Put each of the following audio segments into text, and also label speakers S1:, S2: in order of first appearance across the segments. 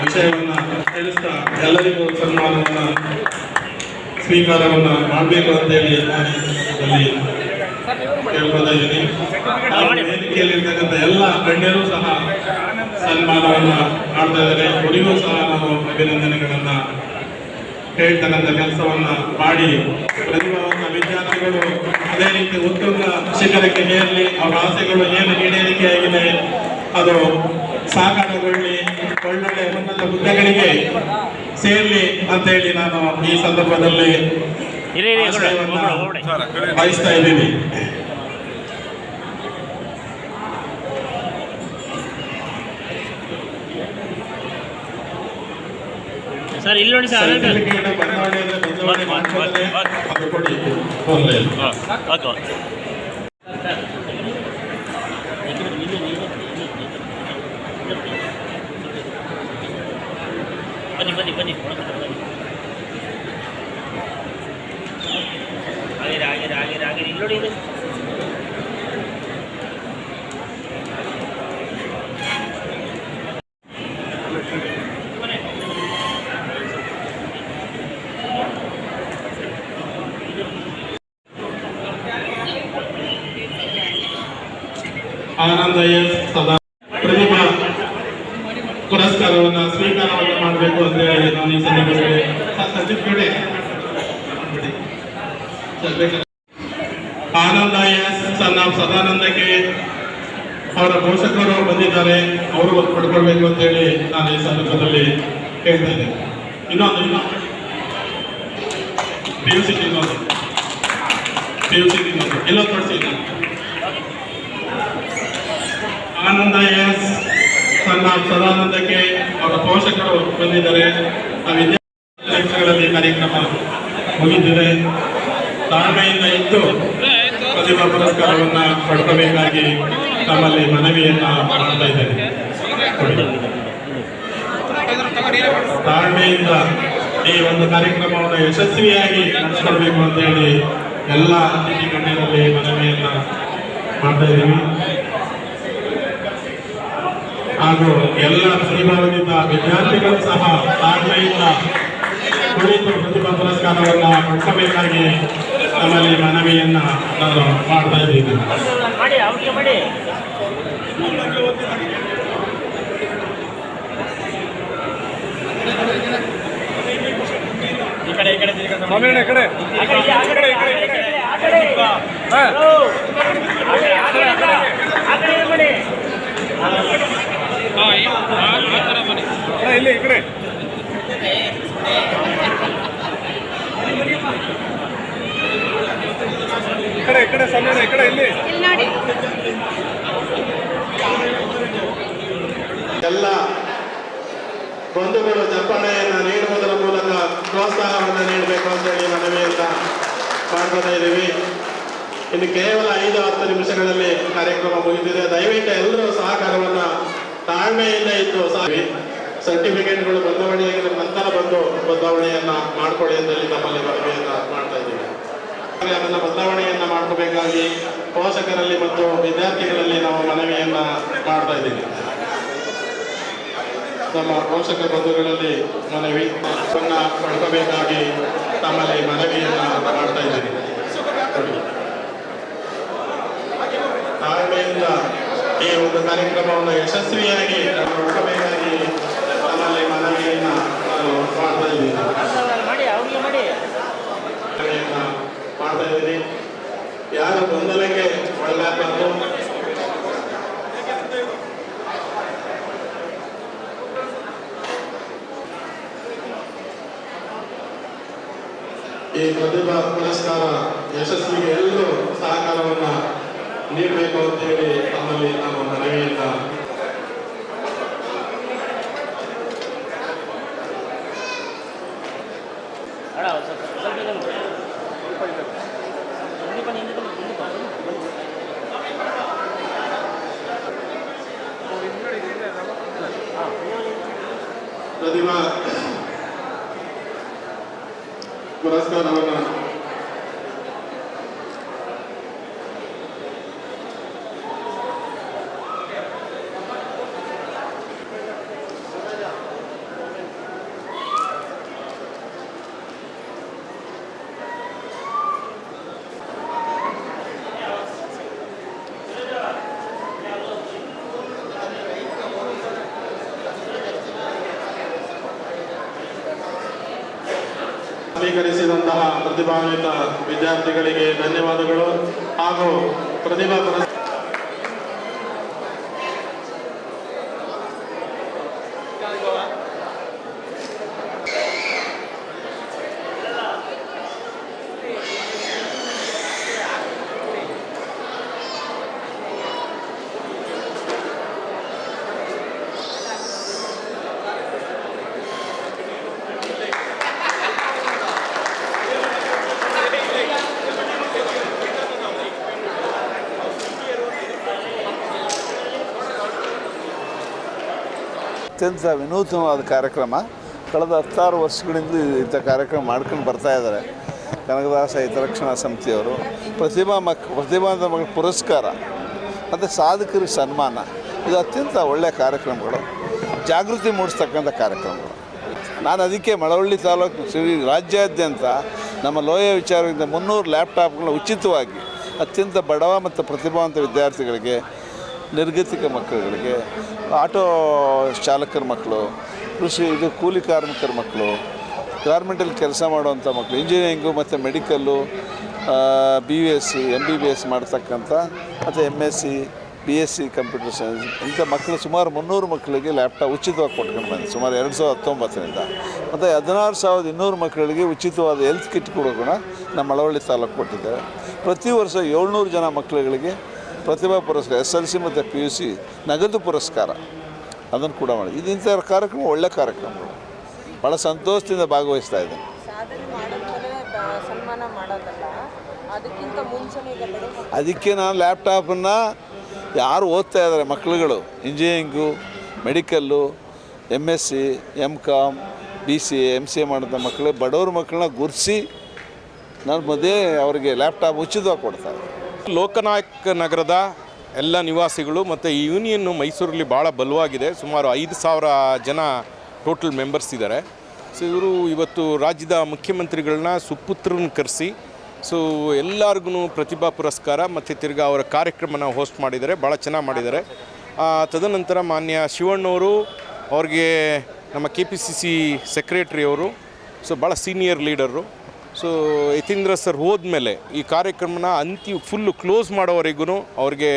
S1: ವಿಷಯವನ್ನ ತಿಳಿಸ್ತಾ ಎಲ್ಲರಿಗೂ ಸನ್ಮಾನವನ್ನು, ಸ್ವೀಕಾರವನ್ನು ಮಾಡಬೇಕು ಅಂತೇಳಿ ನಾನು ಕೇಳ್ಕೊತಾ ಇದ್ದೀನಿ. ವೇದಿಕೆಯಲ್ಲಿರ್ತಕ್ಕಂಥ ಎಲ್ಲ ಗಣ್ಯರು ಸಹ ಸನ್ಮಾನವನ್ನು ಮಾಡ್ತಾ ಇದ್ದಾರೆ. ಅವರಿಗೂ ಸಹ ನಾನು ಅಭಿನಂದನೆಗಳನ್ನು ಹೇಳ್ತಕ್ಕಂಥ ಕೆಲಸವನ್ನು ಮಾಡಿ ಪ್ರತಿಭಾವಂತ ವಿದ್ಯಾರ್ಥಿಗಳು ಅದೇ ರೀತಿ ಉತ್ತಮ ಶಿಖರಕ್ಕೆ ಏರಲಿ, ಅವರ ಆಸೆಗಳು ಏನು ಈಡೇರಿಕೆ ಆಗಿದೆ ಅದು ಸಾಕಾರಗೊಳ್ಳಿ ಒಳ್ಳೊಳ್ಳೆ ಉನ್ನತ ಹುದ್ದೆಗಳಿಗೆ ಸೇರ್ಲಿ ಅಂತ ಹೇಳಿ ನಾನು ಈ ಸಂದರ್ಭದಲ್ಲಿ. ಬಯಸ್ತಾ ಇದ್ದೀನಿ.
S2: ಸರ್ ಇಲ್ಲಿ ನೋಡಿ ಸರ್ ಅದು
S1: ಕೊಡಿ ಆನಂದ ಎಸ್ ಸದಾ ಪ್ರತಿಭಾ ಪುರಸ್ಕಾರವನ್ನ ಸ್ವೀಕಾರವನ್ನ ಮಾಡಬೇಕು ಅಂತ ಹೇಳಿ ನಾನು ಈ ಸಂದರ್ಭದಲ್ಲಿ ಆನಂದ ಎಸ್ ಸಣ್ಣ ಸದಾನಂದಕ್ಕೆ ಅವರ ಪೋಷಕರು ಬಂದಿದ್ದಾರೆ. ಅವರು ಪಡ್ಕೊಳ್ಬೇಕು ಅಂತ ಹೇಳಿ ನಾನು ಈ ಸಂದರ್ಭದಲ್ಲಿ ಹೇಳ್ತಾ ಇದ್ದೇನೆ. ಇನ್ನೊಂದು ಇನ್ನೊಂದು. ಪಿ ಯು ಸಿ ಇನ್ನೊಂದು ಪಿ ಯು ಸಿ ಇನ್ನೊಂದು ಎಲ್ಲ ತೋರಿಸಿ ಆನಂದ ಎಸ್. ತನ್ನ ಸದಾನಂದಕ್ಕೆ ಅವರ ಪೋಷಕರು ಬಂದಿದ್ದಾರೆ. ಆ ವಿದ್ಯಾರ್ಥಿಗಳಲ್ಲಿ ಕಾರ್ಯಕ್ರಮ ಮುಗಿದಿದೆ. ತಾಳ್ಮೆಯಿಂದ ಇದ್ದು ಪ್ರತಿಭಾ ಪುರಸ್ಕಾರವನ್ನ ಪಡ್ಕೋಬೇಕಾಗಿ ತಮ್ಮಲ್ಲಿ ಮನವಿಯನ್ನ ಮಾಡ್ತಾ ಇದ್ದೇನೆ. ತಾಳ್ಮೆಯಿಂದ ಈ ಒಂದು ಕಾರ್ಯಕ್ರಮವನ್ನು ಯಶಸ್ವಿಯಾಗಿ ನಡೆಸ್ಕೊಳ್ಬೇಕು ಅಂತ ಹೇಳಿ ಎಲ್ಲ ಅತಿಥಿ ಗಣ್ಯರಲ್ಲಿ ಮನವಿಯನ್ನ ಮಾಡ್ತಾ ಇದ್ದೀವಿ. ಹಾಗೂ ಎಲ್ಲ ಪ್ರತಿಭಾವಂತ ವಿದ್ಯಾರ್ಥಿಗಳು ಸಹ ತಾಳ್ಮೆಯಿಂದ ಕುಳಿತು ಪ್ರತಿಭಾ ಪುರಸ್ಕಾರವನ್ನು ಕೊಡಿಸಬೇಕಾಗಿ ನಮ್ಮಲ್ಲಿ ಮನವಿಯನ್ನ ನಾನು ಮಾಡ್ತಾ ಇದ್ದೀನಿ.
S2: ಮಾಡಿ ಅವ್ರಿಗೆ
S3: ಇಲ್ಲಿ ಈ ಕಡೆ. ಈ ಕಡೆ ಈ ಕಡೆ ಸಣ್ಣ ಈ ಕಡೆ ಇಲ್ಲಿ.
S1: ಎಲ್ಲ ಬಂಧುಗಳು ಜಪಾನೆಯನ್ನು ನೀಡುವುದರ ಮೂಲಕ ಪ್ರೋತ್ಸಾಹವನ್ನು ನೀಡಬೇಕು ಅಂತೇಳಿ ಮನವಿಯನ್ನ ಮಾಡ್ತಾ ಇದ್ದೀವಿ. ಇನ್ನು ಕೇವಲ ಐದು ಹತ್ತು ನಿಮಿಷಗಳಲ್ಲಿ ಕಾರ್ಯಕ್ರಮ ಮುಗಿದಿದೆ. ದಯವಿಟ್ಟು ಎಲ್ಲರೂ ಸಹಕಾರವನ್ನು ತಾಳ್ಮೆಯಿಂದ ಇತ್ತು ಸಾಗಿ ಸರ್ಟಿಫಿಕೇಟ್ಗಳು ಬದಲಾವಣೆಯಾಗಿದೆ ನಂತರ ಬಂದು ಬದಲಾವಣೆಯನ್ನ ಮಾಡಿಕೊಳ್ಳಿ ಅಂತೇಳಿ ನಮ್ಮಲ್ಲಿ ಮನವಿಯನ್ನ ಮಾಡ್ತಾ ಇದ್ದೀವಿ ಅದನ್ನ ಬದಲಾವಣೆಯನ್ನ ಮಾಡ್ಕೋಬೇಕಾಗಿ ಪೋಷಕರಲ್ಲಿ ಮತ್ತು ವಿದ್ಯಾರ್ಥಿಗಳಲ್ಲಿ ನಾವು ಮನವಿಯನ್ನ ಮಾಡ್ತಾ ಇದ್ದೀವಿ ನಮ್ಮ ಪೋಷಕ ಬಂಧುಗಳಲ್ಲಿ ಮನವಿ ಸಣ್ಣ ಪಡ್ಕೋಬೇಕಾಗಿ ತಮ್ಮಲ್ಲಿ ಮನವಿಯನ್ನ ಮಾಡ್ತಾ ಇದ್ದೀವಿ. ತಾಳ್ಮೆಯಿಂದ ಈ ಒಂದು ಕಾರ್ಯಕ್ರಮವನ್ನು ಯಶಸ್ವಿಯಾಗಿ ಪಡ್ಕೋಬೇಕಾಗಿ ತಮ್ಮಲ್ಲಿ ಮನವಿಯನ್ನ ನಾನು ಮಾಡ್ತಾ ಇದ್ದೀನಿ
S2: ಮಾಡಿ ಅವ್ರಿಗೆ ಮಾಡಿ
S1: ಮನವಿಯನ್ನ ಮಾಡ್ತಾ ಇದ್ದೀನಿ ಯಾರು ಗೊಂದಲಕ್ಕೆ ಒಳಗಾಗಬಾರ್ದು ಈ ಪ್ರತಿಭಾ ಪುರಸ್ಕಾರ ಯಶಸ್ವಿಗೆ ಎಲ್ಲರೂ ಸಹಕಾರವನ್ನು ನೀಡಬೇಕು ಅಂತ ಹೇಳಿ ತಮ್ಮಲ್ಲಿ ನಾನು ಮನವಿಯನ್ನ ಪ್ರತಿಭಾ ಪುರಸ್ಕಾರವನ್ನ ಸ್ವೀಕರಿಸಿದಂತಹ ಪ್ರತಿಭಾನ್ವಿತ ವಿದ್ಯಾರ್ಥಿಗಳಿಗೆ ಧನ್ಯವಾದಗಳು ಹಾಗೂ ಪ್ರತಿಭಾ
S4: ಅತ್ಯಂತ ವಿನೂತನವಾದ ಕಾರ್ಯಕ್ರಮ. ಕಳೆದ ಹತ್ತಾರು ವರ್ಷಗಳಿಂದ ಇಂಥ ಕಾರ್ಯಕ್ರಮ ಮಾಡ್ಕೊಂಡು ಬರ್ತಾ ಇದ್ದಾರೆ. ಕನಕದಾಸ ಹಿತರಕ್ಷಣಾ ಸಮಿತಿಯವರು. ಪ್ರತಿಭಾ ಮಕ್ ಪ್ರತಿಭಾವಂತ ಮಕ್ಕಳ ಪುರಸ್ಕಾರ, ಮತ್ತು ಸಾಧಕರಿಗೆ ಸನ್ಮಾನ. ಇದು ಅತ್ಯಂತ ಒಳ್ಳೆಯ ಕಾರ್ಯಕ್ರಮಗಳು. ಜಾಗೃತಿ ಮೂಡಿಸ್ತಕ್ಕಂಥ ಕಾರ್ಯಕ್ರಮಗಳು. ನಾನು ಅದಕ್ಕೆ ಮಳವಳ್ಳಿ ತಾಲೂಕು ಶ್ರೀ ರಾಜ್ಯಾದ್ಯಂತ ನಮ್ಮ ಲೋಯ ವಿಚಾರದಿಂದ ಮುನ್ನೂರು ಲ್ಯಾಪ್ಟಾಪ್ಗಳನ್ನ ಉಚಿತವಾಗಿ ಅತ್ಯಂತ ಬಡವ ಮತ್ತು ಪ್ರತಿಭಾವಂತ ವಿದ್ಯಾರ್ಥಿಗಳಿಗೆ ನಿರ್ಗತಿಕ ಮಕ್ಕಳುಗಳಿಗೆ, ಆಟೋ ಚಾಲಕರ ಮಕ್ಕಳು, ಕೃಷಿ, ಇದು ಕೂಲಿ ಕಾರ್ಮಿಕರ ಮಕ್ಕಳು ಗಾರ್ಮೆಂಟಲ್ಲಿ ಕೆಲಸ ಮಾಡುವಂಥ ಮಕ್ಕಳು ಇಂಜಿನಿಯರಿಂಗು ಮತ್ತು medical B V S C M B B S ಮಾಡ್ತಕ್ಕಂಥ, ಮತ್ತು M S C B S C computer science ಇಂಥ ಮಕ್ಕಳು ಸುಮಾರು ಮುನ್ನೂರು ಮಕ್ಕಳಿಗೆ ಲ್ಯಾಪ್ಟಾಪ್ ಉಚಿತವಾಗಿ ಕೊಟ್ಕೊಂಡು ಬಂದಿದೆ, ಸುಮಾರು ಎರಡು ಸಾವಿರದ ಹತ್ತೊಂಬತ್ತರಿಂದ. ಮತ್ತು ಹದಿನಾರು ಸಾವಿರದ ಇನ್ನೂರು ಮಕ್ಕಳಿಗೆ ಉಚಿತವಾದ ಹೆಲ್ತ್ ಕಿಟ್ ಕೂಡ ನಮ್ಮ ಅಳವಳ್ಳಿ ತಾಲೂಕು ಕೊಟ್ಟಿದ್ದೇವೆ ಪ್ರತಿ ವರ್ಷ ಏಳ್ನೂರು ಜನ ಮಕ್ಕಳುಗಳಿಗೆ ಪ್ರತಿಭಾ ಪುರಸ್ಕಾರ ಎಸ್ ಎಲ್ ಸಿ ಮತ್ತು ಪಿ ಯು ಸಿ ನಗದು ಪುರಸ್ಕಾರ. ಅದನ್ನು ಕೂಡ ಮಾಡಿ. ಇದು ಇಂಥ ಕಾರ್ಯಕ್ರಮ ಒಳ್ಳೆ ಕಾರ್ಯಕ್ರಮಗಳು ಭಾಳ ಸಂತೋಷದಿಂದ ಭಾಗವಹಿಸ್ತಾ ಇದ್ದೇನೆ ಅದಕ್ಕೆ ನಾನು ಲ್ಯಾಪ್ಟಾಪನ್ನು ಯಾರು ಓದ್ತಾ ಇದ್ದಾರೆ ಮಕ್ಕಳುಗಳು engineering medical M S C M com B C A M C A ಮಾಡೋಂಥ ಮಕ್ಕಳು ಬಡವ್ರ ಮಕ್ಕಳನ್ನ ಗುರ್ಸಿ ನಾನು ಮದುವೆ ಅವರಿಗೆ ಲ್ಯಾಪ್ಟಾಪ್ ಉಚಿತವಾಗಿ ಕೊಡ್ತಾರೆ.
S5: ಲೋಕನಾಯಕ್ ನಗರದ ಎಲ್ಲ ನಿವಾಸಿಗಳು ಮತ್ತು ಈ ಯೂನಿಯನ್ನು ಮೈಸೂರಲ್ಲಿ ಭಾಳ ಬಲವಾಗಿದೆ. ಸುಮಾರು ಐದು ಸಾವಿರ ಜನ ಟೋಟಲ್ ಮೆಂಬರ್ಸ್ ಇದ್ದಾರೆ. ಸೊ ಇವರು ಇವತ್ತು ರಾಜ್ಯದ ಮುಖ್ಯಮಂತ್ರಿಗಳನ್ನ ಸುಪುತ್ರನ ಕರೆಸಿ, ಸೊ ಎಲ್ಲರಿಗೂ ಪ್ರತಿಭಾ ಪುರಸ್ಕಾರ ಮತ್ತು ತಿರ್ಗಾ ಅವರ ಕಾರ್ಯಕ್ರಮನ ಹೋಸ್ಟ್ ಮಾಡಿದ್ದಾರೆ. ಭಾಳ ಚೆನ್ನಾಗಿ ಮಾಡಿದ್ದಾರೆ. ತದನಂತರ ಮಾನ್ಯ ಶಿವಣ್ಣವರು ಅವ್ರಿಗೆ ನಮ್ಮ ಕೆ ಪಿ ಸಿ ಸಿ ಸೆಕ್ರೆಟ್ರಿಯವರು ಸೊ ಭಾಳ senior leader so Yatindra sir ಹೋದ್ಮೇಲೆ ಈ ಕಾರ್ಯಕ್ರಮನ ಅಂತಿ ಫುಲ್ಲು ಕ್ಲೋಸ್ ಮಾಡೋವರೆಗೂ ಅವ್ರಿಗೆ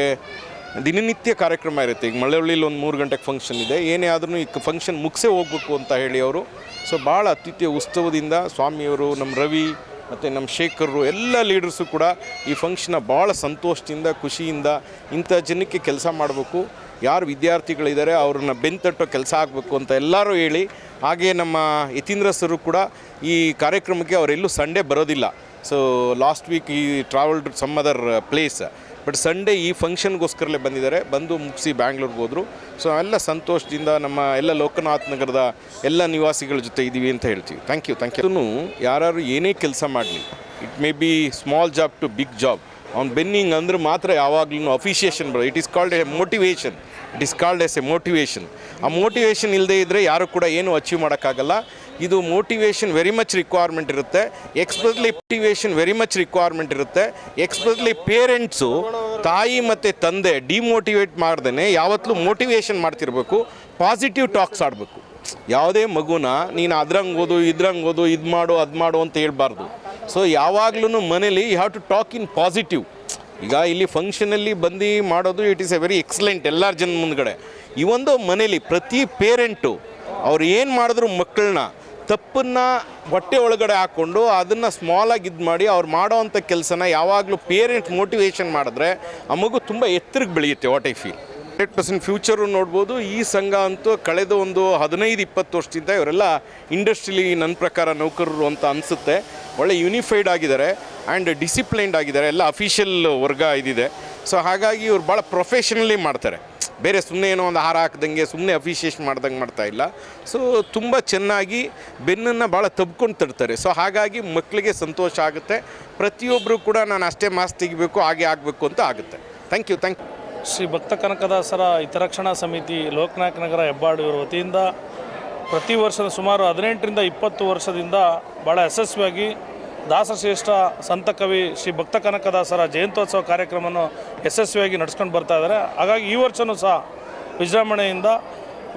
S5: ದಿನನಿತ್ಯ ಕಾರ್ಯಕ್ರಮ ಇರುತ್ತೆ. ಈಗ ಮಳೆಹಳ್ಳಿಲಿ ಒಂದು ಮೂರು ಗಂಟೆಗೆ ಫಂಕ್ಷನ್ ಇದೆ. ಏನೇ ಆದ್ರೂ ಈ ಫಂಕ್ಷನ್ ಮುಗಿಸೇ ಹೋಗ್ಬೇಕು ಅಂತ ಹೇಳಿ ಅವರು. ಸೊ ಭಾಳ ಅತ್ಯುತ್ಯ ಉತ್ಸವದಿಂದ ಸ್ವಾಮಿಯವರು ನಮ್ಮ ರವಿ ಮತ್ತು ನಮ್ಮ ಶೇಖರರು, ಎಲ್ಲ ಲೀಡರ್ಸು ಕೂಡ ಈ ಫಂಕ್ಷನ್ನ ಭಾಳ ಸಂತೋಷದಿಂದ, ಖುಷಿಯಿಂದ ಇಂಥ ಜನಕ್ಕೆ ಕೆಲಸ ಮಾಡಬೇಕು. ಯಾರು ವಿದ್ಯಾರ್ಥಿಗಳಿದ್ದಾರೆ ಅವ್ರನ್ನ ಬೆಂತಟ್ಟೋ ಕೆಲಸ ಆಗಬೇಕು ಅಂತ ಎಲ್ಲರೂ ಹೇಳಿ, ಹಾಗೆ ನಮ್ಮ ಯತೀಂದ್ರ ಸರು ಕೂಡ ಈ ಕಾರ್ಯಕ್ರಮಕ್ಕೆ ಅವರೆಲ್ಲೂ ಸಂಡೇ ಬರೋದಿಲ್ಲ. ಸೊ ಲಾಸ್ಟ್ ವೀಕ್ ಈ travelled some other place but Sunday ಈ ಫಂಕ್ಷನ್ಗೋಸ್ಕರಲ್ಲೇ ಬಂದಿದ್ದಾರೆ. ಬಂದು ಮುಗಿಸಿ ಬ್ಯಾಂಗ್ಳೂರ್ಗೆ ಹೋದರು. ಸೊ ಎಲ್ಲ ಸಂತೋಷದಿಂದ ನಮ್ಮ ಎಲ್ಲ ಲೋಕನಾಥ್ ನಗರದ ಎಲ್ಲ ನಿವಾಸಿಗಳ ಜೊತೆ ಇದ್ದೀವಿ ಅಂತ ಹೇಳ್ತೀವಿ. ಥ್ಯಾಂಕ್ ಯು ಥ್ಯಾಂಕ್ ಯು ಯಾರು ಏನೇ ಕೆಲಸ ಮಾಡಲಿ it may be small job to big job ಅವ್ನು ಬೆನ್ನಿಂಗ್ ಅಂದ್ರೆ ಮಾತ್ರ ಯಾವಾಗಲೂ ಅಫಿಷಿಯೇಷನ್ ಬರೋದು. It is called a motivation it is called as a motivation ಆ ಮೋಟಿವೇಶನ್ ಇಲ್ಲದೆ ಇದ್ದರೆ ಯಾರು ಕೂಡ ಏನು ಅಚೀವ್ ಮಾಡೋಕ್ಕಾಗಲ್ಲ. ಇದು ಮೋಟಿವೇಶನ್ ವೆರಿ ಮಚ್ ರಿಕ್ವೈರ್ಮೆಂಟ್ ಇರುತ್ತೆ. Expressly motivation very much requirement ಇರುತ್ತೆ. ಎಕ್ಸ್ಪ್ರೆಸ್ಲಿ ಪೇರೆಂಟ್ಸು ತಾಯಿ ಮತ್ತು ತಂದೆ ಡಿಮೋಟಿವೇಟ್ ಮಾಡ್ದೇ ಯಾವತ್ತೂ ಮೋಟಿವೇಶನ್ ಮಾಡ್ತಿರ್ಬೇಕು. ಪಾಸಿಟಿವ್ ಟಾಕ್ಸ್ ಆಡಬೇಕು. ಯಾವುದೇ ಮಗುನ ನೀನು ಅದ್ರಂಗೆ ಓದು, ಇದ್ರಂಗೆ ಓದು, ಇದು ಮಾಡು, ಅದು ಮಾಡು ಅಂತ ಹೇಳ್ಬಾರ್ದು. ಸೊ ಯಾವಾಗ್ಲೂ ಮನೇಲಿ you have to talk in positive ಈಗ ಇಲ್ಲಿ ಫಂಕ್ಷನಲ್ಲಿ ಬಂದು ಮಾಡೋದು it is a very excellent ಎಲ್ಲರ ಜನ ಮುಂದ್ಗಡೆ. ಈ ಒಂದು ಮನೇಲಿ ಪ್ರತಿ ಪೇರೆಂಟು ಅವ್ರು ಏನು ಮಾಡಿದ್ರು ಮಕ್ಕಳನ್ನ ತಪ್ಪನ್ನು ಹೊಟ್ಟೆ ಒಳಗಡೆ ಹಾಕ್ಕೊಂಡು ಅದನ್ನು ಸ್ಮಾಲಾಗಿ ಇದು ಮಾಡಿ ಅವ್ರು ಮಾಡೋವಂಥ ಕೆಲಸನ ಯಾವಾಗಲೂ ಪೇರೆಂಟ್ ಮೋಟಿವೇಶನ್ ಮಾಡಿದ್ರೆ ಆ ಮಗು ತುಂಬ ಎತ್ತರಕ್ಕೆ ಬೆಳೆಯುತ್ತೆ what I feel hundred percent future ನೋಡ್ಬೋದು. ಈ ಸಂಘ ಅಂತೂ ಕಳೆದ ಒಂದು ಹದಿನೈದು, ಇಪ್ಪತ್ತು ವರ್ಷದಿಂದ ಇವರೆಲ್ಲ ಇಂಡಸ್ಟ್ರಿಲಿ ನನ್ನ ಪ್ರಕಾರ ನೌಕರರು ಅಂತ ಅನಿಸುತ್ತೆ. ಒಳ್ಳೆ ಯೂನಿಫೈಡ್ ಆಗಿದ್ದಾರೆ ಆ್ಯಂಡ್ ಡಿಸಿಪ್ಲೈನ್ಡ್ ಆಗಿದ್ದಾರೆ. ಎಲ್ಲ ಅಫಿಷಿಯಲ್ ವರ್ಗ ಇದಿದೆ. ಸೊ ಹಾಗಾಗಿ ಇವ್ರು ಭಾಳ ಪ್ರೊಫೆಷನಲಿ ಮಾಡ್ತಾರೆ. ಬೇರೆ ಸುಮ್ಮನೆ ಏನೋ ಒಂದು ಹಾರ ಹಾಕ್ದಂಗೆ ಸುಮ್ಮನೆ ಅಫಿಷಿಯೇಷನ್ ಮಾಡ್ದಂಗೆ ಮಾಡ್ತಾ ಇಲ್ಲ. ಸೊ ತುಂಬ ಚೆನ್ನಾಗಿ ಬೆನ್ನನ್ನು ಭಾಳ ತಬ್ಕೊಂಡು ತರ್ತಾರೆ. ಸೊ ಹಾಗಾಗಿ ಮಕ್ಕಳಿಗೆ ಸಂತೋಷ ಆಗುತ್ತೆ. ಪ್ರತಿಯೊಬ್ಬರು ಕೂಡ ನಾನು ಅಷ್ಟೇ ಮಾಸ್ ತೆಗಿಬೇಕು, ಹಾಗೆ ಆಗಬೇಕು ಅಂತ ಆಗುತ್ತೆ. Thank you thank you
S6: Shri ಭಕ್ತ ಕನಕದಾಸರ ಹಿತರಕ್ಷಣಾ ಸಮಿತಿ ಲೋಕನಾಯಕ ನಗರ ಹೆಬ್ಬಾಡು ವತಿಯಿಂದ ಪ್ರತಿ ವರ್ಷದ ಸುಮಾರು ಹದಿನೆಂಟರಿಂದ ಇಪ್ಪತ್ತು ವರ್ಷದಿಂದ ಭಾಳ ಯಶಸ್ವಿಯಾಗಿ ದಾಸಶ್ರೇಷ್ಠ ಸಂತ ಕವಿ ಶ್ರೀ ಭಕ್ತ ಕನಕದಾಸರ ಜಯಂತ್ಯೋತ್ಸವ ಕಾರ್ಯಕ್ರಮವನ್ನು ಯಶಸ್ವಿಯಾಗಿ ನಡೆಸ್ಕೊಂಡು ಬರ್ತಾ ಇದ್ದಾರೆ. ಹಾಗಾಗಿ ಈ ವರ್ಷವೂ ಸಹ ವಿಜೃಂಭಣೆಯಿಂದ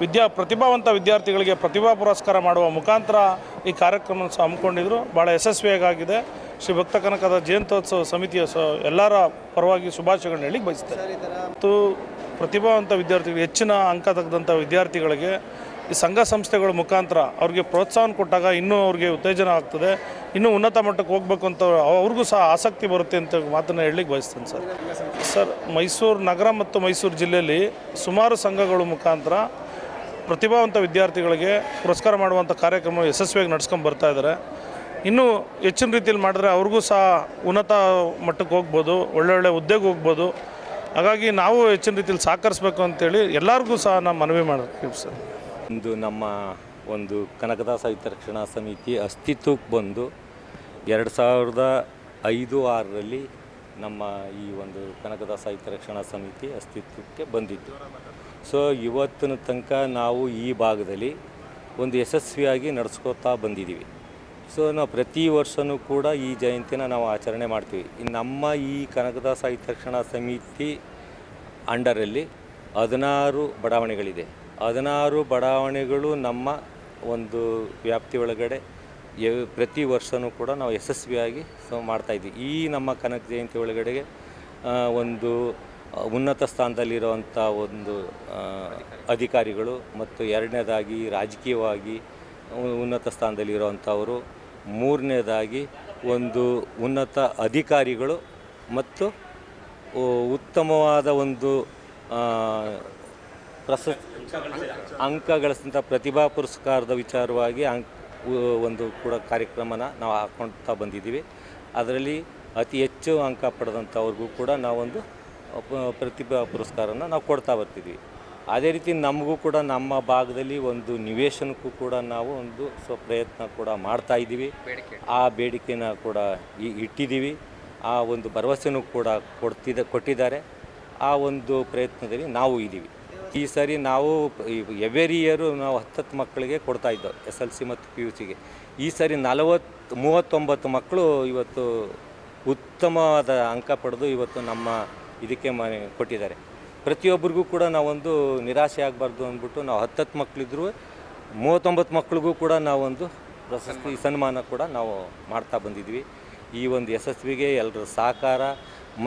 S6: ವಿದ್ಯಾ ಪ್ರತಿಭಾವಂತ ವಿದ್ಯಾರ್ಥಿಗಳಿಗೆ ಪ್ರತಿಭಾ ಪುರಸ್ಕಾರ ಮಾಡುವ ಮುಖಾಂತರ ಈ ಕಾರ್ಯಕ್ರಮ ಸಹ ಹಮ್ಮಿಕೊಂಡಿದ್ರು. ಭಾಳ ಯಶಸ್ವಿಯಾಗಿದೆ ಶ್ರೀ ಭಕ್ತ ಕನಕದ ಜಯಂತ್ಯೋತ್ಸವ ಸಮಿತಿಯ ಎಲ್ಲರ ಪರವಾಗಿ ಶುಭಾಶಯಗಳನ್ನ ಹೇಳಿ ಬಯಸ್ತಾರೆ. ಮತ್ತು ಪ್ರತಿಭಾವಂತ ವಿದ್ಯಾರ್ಥಿಗಳು ಹೆಚ್ಚಿನ ಅಂಕ ತೆಗೆದಂಥ ವಿದ್ಯಾರ್ಥಿಗಳಿಗೆ ಈ ಸಂಘ ಸಂಸ್ಥೆಗಳ ಮುಖಾಂತರ ಅವ್ರಿಗೆ ಪ್ರೋತ್ಸಾಹ ಕೊಟ್ಟಾಗ ಇನ್ನೂ ಅವ್ರಿಗೆ ಉತ್ತೇಜನ ಆಗ್ತದೆ. ಇನ್ನೂ ಉನ್ನತ ಮಟ್ಟಕ್ಕೆ ಹೋಗ್ಬೇಕು ಅಂತ ಅವ್ರಿಗೂ ಸಹ ಆಸಕ್ತಿ ಬರುತ್ತೆ ಅಂತ ಮಾತನ್ನು ಹೇಳಲಿಕ್ಕೆ ಬಯಸ್ತೇನೆ ಸರ್. ಸರ್, ಮೈಸೂರು ನಗರ ಮತ್ತು ಮೈಸೂರು ಜಿಲ್ಲೆಯಲ್ಲಿ ಸುಮಾರು ಸಂಘಗಳ ಮುಖಾಂತರ ಪ್ರತಿಭಾವಂತ ವಿದ್ಯಾರ್ಥಿಗಳಿಗೆ ಪುರಸ್ಕಾರ ಮಾಡುವಂಥ ಕಾರ್ಯಕ್ರಮ ಯಶಸ್ವಿಯಾಗಿ ನಡ್ಸ್ಕೊಂಡು ಬರ್ತಾ ಇದ್ದಾರೆ ಇನ್ನೂ ಹೆಚ್ಚಿನ ರೀತಿಯಲ್ಲಿ ಮಾಡಿದ್ರೆ ಅವ್ರಿಗೂ ಸಹ ಉನ್ನತ ಮಟ್ಟಕ್ಕೆ ಹೋಗ್ಬೋದು ಒಳ್ಳೊಳ್ಳೆ ಹುದ್ದೆಗೆ ಹೋಗ್ಬೋದು. ಹಾಗಾಗಿ ನಾವು ಹೆಚ್ಚಿನ ರೀತಿಯಲ್ಲಿ ಸಹಕರಿಸ್ಬೇಕು ಅಂತೇಳಿ ಎಲ್ಲರಿಗೂ ಸಹ ನಾನು ಮನವಿ ಮಾಡ್ತೀವಿ ಸರ್.
S7: ಒಂದು ನಮ್ಮ ಒಂದು ಕನಕದಾಸ ರಕ್ಷಣಾ ಸಮಿತಿ ಅಸ್ತಿತ್ವಕ್ಕೆ ಬಂದು ಎರಡು ಸಾವಿರದ ಐದು ಆರರಲ್ಲಿ ನಮ್ಮ ಈ ಒಂದು ಕನಕದಾಸ ರಕ್ಷಣಾ ಸಮಿತಿ ಅಸ್ತಿತ್ವಕ್ಕೆ ಬಂದಿತ್ತು. ಸೊ ಇವತ್ತಿನ ತನಕ ನಾವು ಈ ಭಾಗದಲ್ಲಿ ಒಂದು ಯಶಸ್ವಿಯಾಗಿ ನಡೆಸ್ಕೋತಾ ಬಂದಿದ್ದೀವಿ. ಸೊ ನಾವು ಪ್ರತಿ ವರ್ಷವೂ ಕೂಡ ಈ ಜಯಂತಿನ ನಾವು ಆಚರಣೆ ಮಾಡ್ತೀವಿ. ನಮ್ಮ ಈ ಕನಕದಾಸ ರಕ್ಷಣಾ ಸಮಿತಿ ಅಂಡರಲ್ಲಿ ಹದಿನಾರು ಬಡಾವಣೆಗಳಿದೆ. ಹದಿನಾರು ಬಡಾವಣೆಗಳು ನಮ್ಮ ಒಂದು ವ್ಯಾಪ್ತಿ ಒಳಗಡೆ ಪ್ರತಿ ವರ್ಷವೂ ಕೂಡ ನಾವು ಯಶಸ್ವಿಯಾಗಿ ಸೊ ಮಾಡ್ತಾಯಿದ್ವಿ ಈ ನಮ್ಮ ಕನಕ ಜಯಂತಿ ಒಳಗಡೆಗೆ ಒಂದು ಉನ್ನತ ಸ್ಥಾನದಲ್ಲಿರುವಂಥ ಒಂದು ಅಧಿಕಾರಿಗಳು ಮತ್ತು ಎರಡನೇದಾಗಿ ರಾಜಕೀಯವಾಗಿ ಉನ್ನತ ಸ್ಥಾನದಲ್ಲಿರುವಂಥವರು ಮೂರನೇದಾಗಿ ಒಂದು ಉನ್ನತ ಅಧಿಕಾರಿಗಳು ಮತ್ತು ಉತ್ತಮವಾದ ಒಂದು ಪ್ರಶಸ್ ಅಂಕ ಗಳಿಸಿದಂಥ ಪ್ರತಿಭಾ ಪುರಸ್ಕಾರದ ವಿಚಾರವಾಗಿ ಅಂಕ್ ಒಂದು ಕೂಡ ಕಾರ್ಯಕ್ರಮನ ನಾವು ಹಾಕ್ಕೊಳ್ತಾ ಬಂದಿದ್ದೀವಿ. ಅದರಲ್ಲಿ ಅತಿ ಹೆಚ್ಚು ಅಂಕ ಪಡೆದಂಥವ್ರಿಗೂ ಕೂಡ ನಾವೊಂದು ಪ್ರತಿಭಾ ಪುರಸ್ಕಾರನ ನಾವು ಕೊಡ್ತಾ ಬರ್ತಿದ್ವಿ. ಅದೇ ರೀತಿ ನಮಗೂ ಕೂಡ ನಮ್ಮ ಭಾಗದಲ್ಲಿ ಒಂದು ನಿವೇಶನಕ್ಕೂ ಕೂಡ ನಾವು ಒಂದು ಸ್ವ ಪ್ರಯತ್ನ ಕೂಡ ಮಾಡ್ತಾ ಇದ್ದೀವಿ. ಆ ಬೇಡಿಕೆನ ಕೂಡ ಈ- ಇಟ್ಟಿದ್ದೀವಿ. ಆ ಒಂದು ಭರವಸೆನೂ ಕೂಡ ಕೊಡ್ತಿದ್ದ ಕೊಟ್ಟಿದ್ದಾರೆ. ಆ ಒಂದು ಪ್ರಯತ್ನದಲ್ಲಿ ನಾವು ಇದ್ದೀವಿ. ಈ ಸರಿ ನಾವು ಎವ್ರಿ ಇಯರು ನಾವು ಹತ್ತತ್ತು ಮಕ್ಕಳಿಗೆ ಕೊಡ್ತಾ ಇದ್ದೋ ಎಸ್ ಎಲ್ ಸಿ ಮತ್ತು ಪಿ ಯು ಸಿಗೆ. ಈ ಸರಿ ನಲವತ್ತು ಮೂವತ್ತೊಂಬತ್ತು ಮಕ್ಕಳು ಇವತ್ತು ಉತ್ತಮವಾದ ಅಂಕ ಪಡೆದು ಇವತ್ತು ನಮ್ಮ ಇದಕ್ಕೆ ಮನೆ ಕೊಟ್ಟಿದ್ದಾರೆ. ಪ್ರತಿಯೊಬ್ಬರಿಗೂ ಕೂಡ ನಾವೊಂದು ನಿರಾಶೆ ಆಗಬಾರ್ದು ಅಂದ್ಬಿಟ್ಟು ನಾವು ಹತ್ತತ್ತು ಮಕ್ಕಳಿದ್ರು ಮೂವತ್ತೊಂಬತ್ತು ಮಕ್ಕಳಿಗೂ ಕೂಡ ನಾವೊಂದು ಪ್ರಶಸ್ತಿ ಸನ್ಮಾನ. ಕೂಡ ನಾವು ಮಾಡ್ತಾ ಬಂದಿದ್ವಿ. ಈ ಒಂದು ಯಶಸ್ವಿಗೆ ಎಲ್ಲರ ಸಹಕಾರ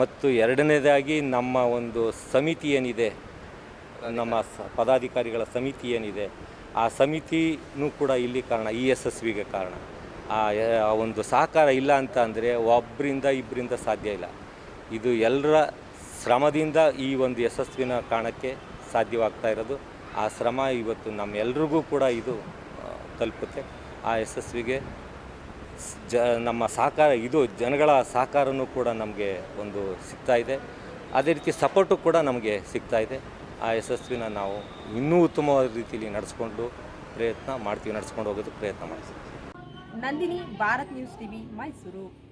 S7: ಮತ್ತು ಎರಡನೇದಾಗಿ ನಮ್ಮ ಒಂದು ಸಮಿತಿ ಏನಿದೆ ನಮ್ಮ ಪದಾಧಿಕಾರಿಗಳ ಸಮಿತಿ ಏನಿದೆ, ಆ ಸಮಿತಿನೂ ಕೂಡ ಇಲ್ಲಿ ಕಾರಣ, ಇ ಎಸ್ ಕಾರಣ. ಆ ಕಾರಣ ಆ ಒಂದು ಸಹಕಾರ ಇಲ್ಲ ಅಂತ ಅಂದರೆ ಒಬ್ಬರಿಂದ ಇಬ್ಬರಿಂದ ಸಾಧ್ಯ ಇಲ್ಲ. ಇದು ಎಲ್ಲರ ಶ್ರಮದಿಂದ ಈ ಒಂದು ಯಶಸ್ವಿನ ಕಾರಣಕ್ಕೆ ಸಾಧ್ಯವಾಗ್ತಾ ಇರೋದು. ಆ ಶ್ರಮ ಇವತ್ತು ನಮ್ಮೆಲ್ರಿಗೂ ಕೂಡ ಇದು ತಲುಪುತ್ತೆ. ಆ ಯಶಸ್ವಿಗೆ ಜ, ನಮ್ಮ ಸಹಕಾರ, ಇದು ಜನಗಳ ಸಹಕಾರನೂ ಕೂಡ ನಮಗೆ ಒಂದು ಸಿಗ್ತಾ ಇದೆ. ಅದೇ ರೀತಿ ಸಪೋರ್ಟು ಕೂಡ ನಮಗೆ ಸಿಗ್ತಾ ಇದೆ. ಆ ಯಶಸ್ವಿನ ನಾವು ಇನ್ನೂ ಉತ್ತಮವಾದ ರೀತಿಯಲ್ಲಿ ನಡೆಸ್ಕೊಂಡು ಪ್ರಯತ್ನ ಮಾಡ್ತೀವಿ, ನಡೆಸ್ಕೊಂಡು ಹೋಗೋದಕ್ಕೆ ಪ್ರಯತ್ನ ಮಾಡ್ತೀವಿ.
S8: Nandini, Bharat news TV, Mysuru.